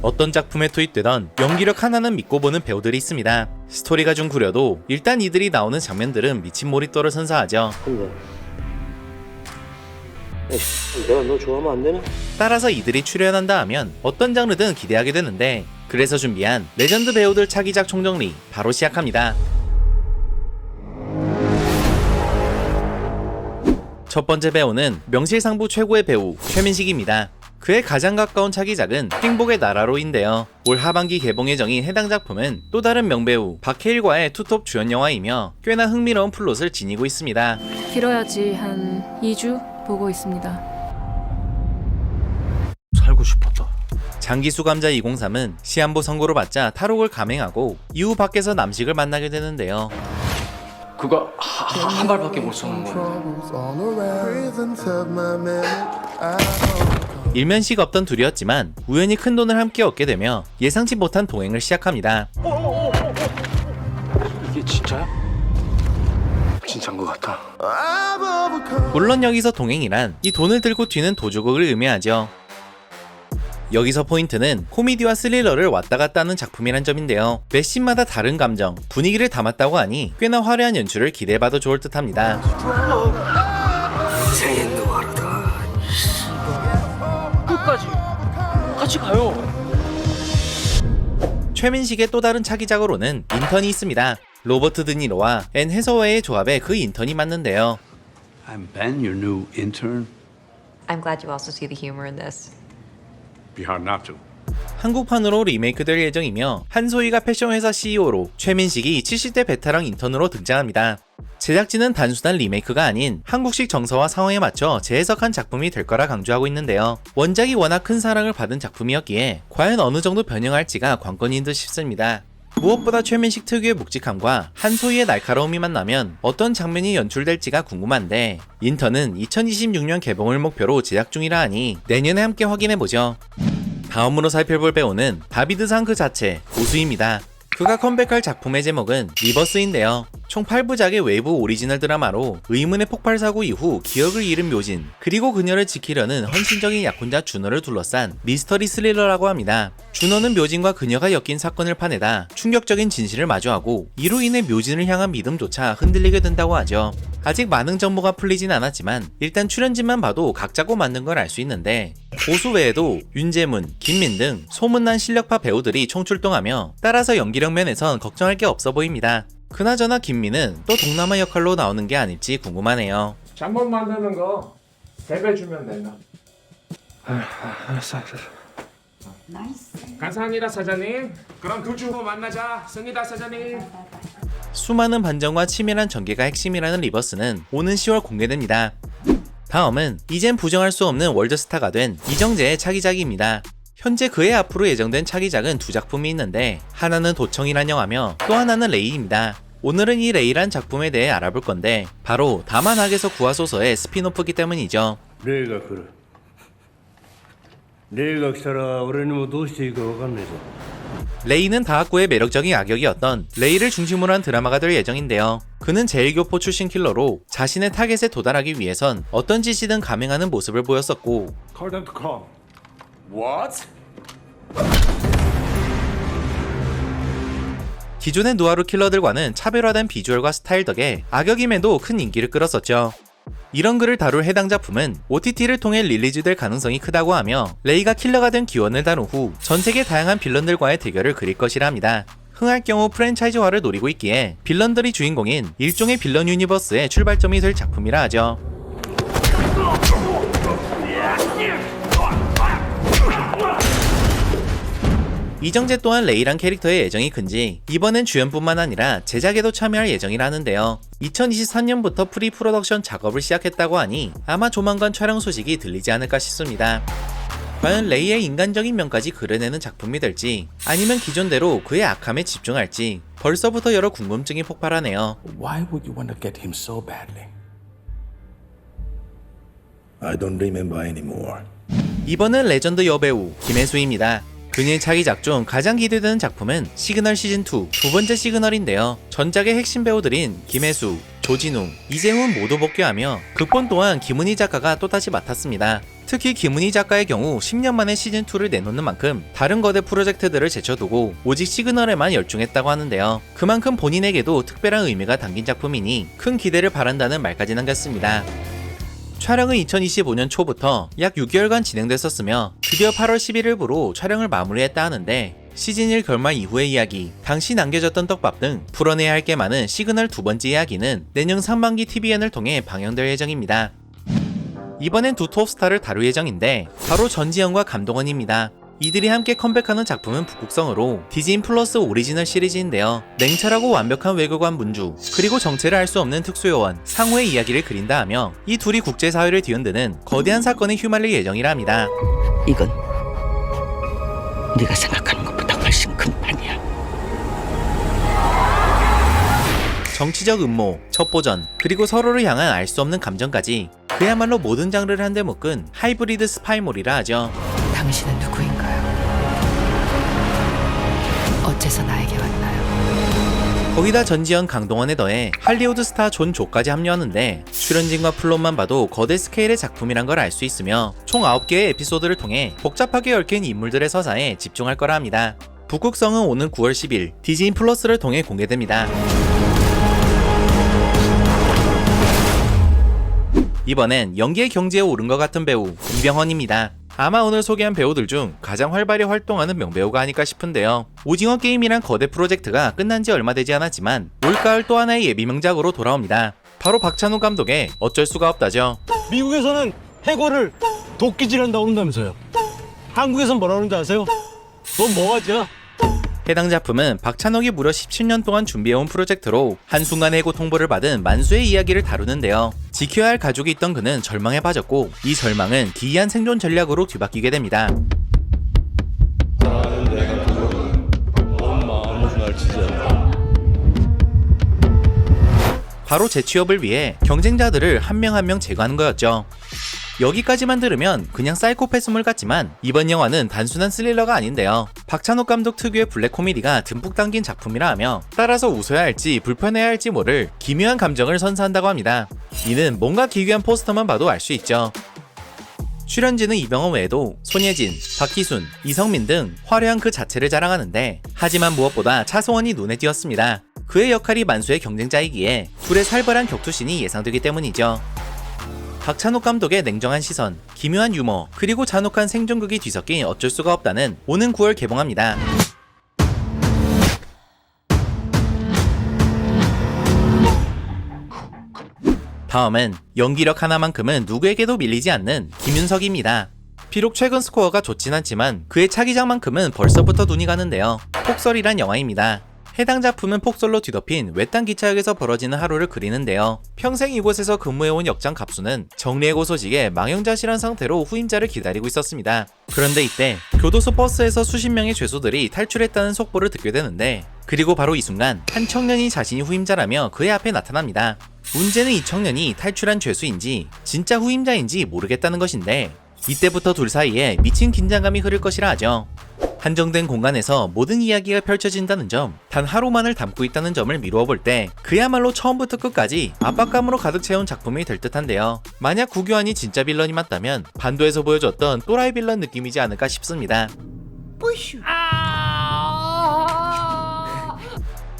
어떤 작품에 투입되던 연기력 하나는 믿고 보는 배우들이 있습니다. 스토리가 좀 구려도 일단 이들이 나오는 장면들은 미친 몰입도를 선사하죠. 근데 내가 너 좋아하면 안 되나? 따라서 이들이 출연한다 하면 어떤 장르든 기대하게 되는데 그래서 준비한 레전드 배우들 차기작 총정리 바로 시작합니다. 첫 번째 배우는 명실상부 최고의 배우 최민식입니다. 그의 가장 가까운 차기작은 행복의 나라로인데요. 올 하반기 개봉 예정인 해당 작품은 또 다른 명배우 박해일과의 투톱 주연 영화이며 꽤나 흥미로운 플롯을 지니고 있습니다. 길어야지 한 2주 보고 있습니다. 살고 싶었다. 장기수 감자 203은 시한부 선고를 받자 탈옥을 감행하고 이후 밖에서 남식을 만나게 되는데요. 그거 하- 한 발밖에 못 쏘는 거야. troubles all around. Prisons of my memory. I don't 일면식 없던 둘이었지만 우연히 큰 돈을 함께 얻게 되며 예상치 못한 동행을 시작합니다. 이게 진짜야? 진짜인 것 overcome. 물론 여기서 동행이란 이 돈을 들고 튀는 도주국을 의미하죠. 여기서 포인트는 코미디와 스릴러를 왔다 갔다 하는 작품이란 점인데요. 매 씬마다 다른 감정, 분위기를 담았다고 하니 꽤나 화려한 연출을 기대해봐도 좋을 듯 합니다. 같이 가요. 최민식의 또 다른 차기작으로는 인턴이 있습니다. 로버트 드니로와 앤 해서웨이의 조합에 그 인턴이 맞는데요. I'm Ben, your new intern. I'm glad you also see the humor in this. Be hard not to. 한국판으로 리메이크될 예정이며 한소희가 패션 회사 CEO로 최민식이 70대 베테랑 인턴으로 등장합니다. 제작진은 단순한 리메이크가 아닌 한국식 정서와 상황에 맞춰 재해석한 작품이 될 거라 강조하고 있는데요. 원작이 워낙 큰 사랑을 받은 작품이었기에 과연 어느 정도 변형할지가 관건인 듯 싶습니다. 무엇보다 최민식 특유의 묵직함과 한소희의 날카로움이 만나면 어떤 장면이 연출될지가 궁금한데 인턴은 2026년 개봉을 목표로 제작 중이라 하니 내년에 함께 확인해보죠. 다음으로 살펴볼 배우는 다비드상 그 자체 고수입니다. 그가 컴백할 작품의 제목은 리버스인데요. 총 8부작의 외부 오리지널 드라마로 의문의 폭발 사고 이후 기억을 잃은 묘진 그리고 그녀를 지키려는 헌신적인 약혼자 준호를 둘러싼 미스터리 스릴러라고 합니다. 준호는 묘진과 그녀가 엮인 사건을 파내다 충격적인 진실을 마주하고 이로 인해 묘진을 향한 믿음조차 흔들리게 된다고 하죠. 아직 많은 정보가 풀리진 않았지만 일단 출연진만 봐도 각자고 맞는 걸 알 수 있는데 고수 외에도 윤재문, 김민 등 소문난 실력파 배우들이 총출동하며 따라서 연기력 면에선 걱정할 게 없어 보입니다. 그나저나 김민은 또 동남아 역할로 나오는 게 아닐지 궁금하네요. 잠번 만드는 거 세배 주면 된다. 알았어, 알았어. 감사합니다 사장님. 그럼 두주후 만나자. 승희다 사장님. 수많은 반전과 치밀한 전개가 핵심이라는 리버스는 오는 10월 공개됩니다. 다음은 이젠 부정할 수 없는 월드스타가 된 이정재의 차기작입니다. 현재 그의 앞으로 예정된 차기작은 두 작품이 있는데 하나는 도청이란 영화며 또 하나는 레이입니다. 오늘은 이 레이란 작품에 대해 알아볼 건데 바로 다만 악에서 구하소서의 스피노프기 때문이죠. 레이가 그래. 레이가 기사라 우리는 뭐 도시에 가겠네요. 레이는 다학구의 매력적인 악역이었던 레이를 중심으로 한 드라마가 될 예정인데요. 그는 제일교포 출신 킬러로 자신의 타겟에 도달하기 위해선 어떤 짓이든 감행하는 모습을 보였었고 Come. 기존의 누아르 킬러들과는 차별화된 비주얼과 스타일 덕에 악역임에도 큰 인기를 끌었었죠. 이런 글을 다룰 해당 작품은 OTT를 통해 릴리즈될 가능성이 크다고 하며 레이가 킬러가 된 기원을 다룬 후 전 세계 다양한 빌런들과의 대결을 그릴 것이라 합니다. 흥할 경우 프랜차이즈화를 노리고 있기에 빌런들이 주인공인 일종의 빌런 유니버스의 출발점이 될 작품이라 하죠. 이정재 또한 레이란 캐릭터의 애정이 큰지 이번엔 주연뿐만 아니라 제작에도 참여할 예정이라는데요. 2023년부터 프리 프로덕션 작업을 시작했다고 하니 아마 조만간 촬영 소식이 들리지 않을까 싶습니다. 과연 레이의 인간적인 면까지 그려내는 작품이 될지 아니면 기존대로 그의 악함에 집중할지 벌써부터 여러 궁금증이 폭발하네요. Why would you want to get him so badly? I don't remember anymore 이번은 레전드 여배우 김혜수입니다. 그녀의 차기작 중 가장 기대되는 작품은 시그널 시즌2 두 번째 시그널인데요. 전작의 핵심 배우들인 김혜수, 조진웅, 이재훈 모두 복귀하며 극본 또한 김은희 작가가 또다시 맡았습니다. 특히 김은희 작가의 경우 10년 만에 시즌2를 내놓는 만큼 다른 거대 프로젝트들을 제쳐두고 오직 시그널에만 열중했다고 하는데요. 그만큼 본인에게도 특별한 의미가 담긴 작품이니 큰 기대를 바란다는 말까지 남겼습니다. 촬영은 2025년 초부터 약 6개월간 진행됐었으며 드디어 8월 11일부로 촬영을 마무리했다 하는데 시즌 1 결말 이후의 이야기, 당시 남겨졌던 떡밥 등 풀어내야 할 게 많은 시그널 두 번째 이야기는 내년 상반기 TVN을 통해 방영될 예정입니다. 이번엔 두 톱스타를 다룰 예정인데 바로 전지현과 감동원입니다. 이들이 함께 컴백하는 작품은 북극성으로 디즈니 플러스 오리지널 시리즈인데요. 냉철하고 완벽한 외교관 문주, 그리고 정체를 알 수 없는 특수요원, 상호의 이야기를 그린다 하며 이 둘이 국제사회를 뒤흔드는 거대한 사건에 휘말릴 예정이라 합니다. 이건 네가 생각하는 것보다 훨씬 큰 판이야. 정치적 음모, 첩보전, 그리고 서로를 향한 알 수 없는 감정까지 그야말로 모든 장르를 한데 묶은 하이브리드 스파이몰이라 하죠. 당신은 누구인가 어째서 나에게 왔나요? 거기다 전지현 강동원에 더해 할리우드 스타 존 조까지 합류하는데 출연진과 플롯만 봐도 거대 스케일의 작품이란 걸 알 수 있으며 총 9개의 에피소드를 통해 복잡하게 얽힌 인물들의 서사에 집중할 거라 합니다. 북극성은 오는 9월 10일 디즈니 플러스를 통해 공개됩니다. 이번엔 연기의 경지에 오른 것 같은 배우 이병헌입니다. 아마 오늘 소개한 배우들 중 가장 활발히 활동하는 명배우가 아닐까 싶은데요. 오징어 게임이란 거대 프로젝트가 끝난 지 얼마 되지 않았지만 올가을 또 하나의 예비 명작으로 돌아옵니다. 바로 박찬욱 감독의 어쩔 수가 없다죠. 미국에서는 해골을 도끼질한다고 그런다면서요. 한국에선 뭐라 그러는지 아세요? 넌 뭐하지야? 해당 작품은 박찬욱이 무려 17년 동안 준비해온 프로젝트로 한순간 해고 통보를 받은 만수의 이야기를 다루는데요. 지켜야 할 가족이 있던 그는 절망에 빠졌고 이 절망은 기이한 생존 전략으로 뒤바뀌게 됩니다. 바로 재취업을 위해 경쟁자들을 한 명 한 명 제거하는 거였죠. 여기까지만 들으면 그냥 사이코패스물 같지만 이번 영화는 단순한 스릴러가 아닌데요. 박찬욱 감독 특유의 블랙 코미디가 듬뿍 담긴 작품이라 하며 따라서 웃어야 할지 불편해야 할지 모를 기묘한 감정을 선사한다고 합니다. 이는 뭔가 기괴한 포스터만 봐도 알 수 있죠. 출연진은 이병헌 외에도 손예진, 박희순, 이성민 등 화려한 그 자체를 자랑하는데 하지만 무엇보다 차승원이 눈에 띄었습니다. 그의 역할이 만수의 경쟁자이기에 둘의 살벌한 격투신이 예상되기 때문이죠. 박찬욱 감독의 냉정한 시선, 기묘한 유머, 그리고 잔혹한 생존극이 뒤섞인 어쩔 수가 없다는 오는 9월 개봉합니다. 다음은 연기력 하나만큼은 누구에게도 밀리지 않는 김윤석입니다. 비록 최근 스코어가 좋진 않지만 그의 차기작만큼은 벌써부터 눈이 가는데요. 폭설이란 영화입니다. 해당 작품은 폭설로 뒤덮인 외딴 기차역에서 벌어지는 하루를 그리는데요. 평생 이곳에서 근무해온 역장 갑수는 정리해고 소식에 망연자실한 상태로 후임자를 기다리고 있었습니다. 그런데 이때 교도소 버스에서 수십 명의 죄수들이 탈출했다는 속보를 듣게 되는데 그리고 바로 이 순간 한 청년이 자신이 후임자라며 그의 앞에 나타납니다. 문제는 이 청년이 탈출한 죄수인지 진짜 후임자인지 모르겠다는 것인데 이때부터 둘 사이에 미친 긴장감이 흐를 것이라 하죠. 한정된 공간에서 모든 이야기가 펼쳐진다는 점, 단 하루만을 담고 있다는 점을 미루어 볼 때 그야말로 처음부터 끝까지 압박감으로 가득 채운 작품이 될 듯한데요. 만약 구교환이 진짜 빌런이 맞다면 반도에서 보여줬던 또라이 빌런 느낌이지 않을까 싶습니다.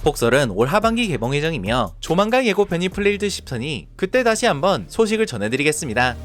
폭설은 올 하반기 개봉 예정이며 조만간 예고편이 풀릴 듯 싶으니 그때 다시 한번 소식을 전해드리겠습니다.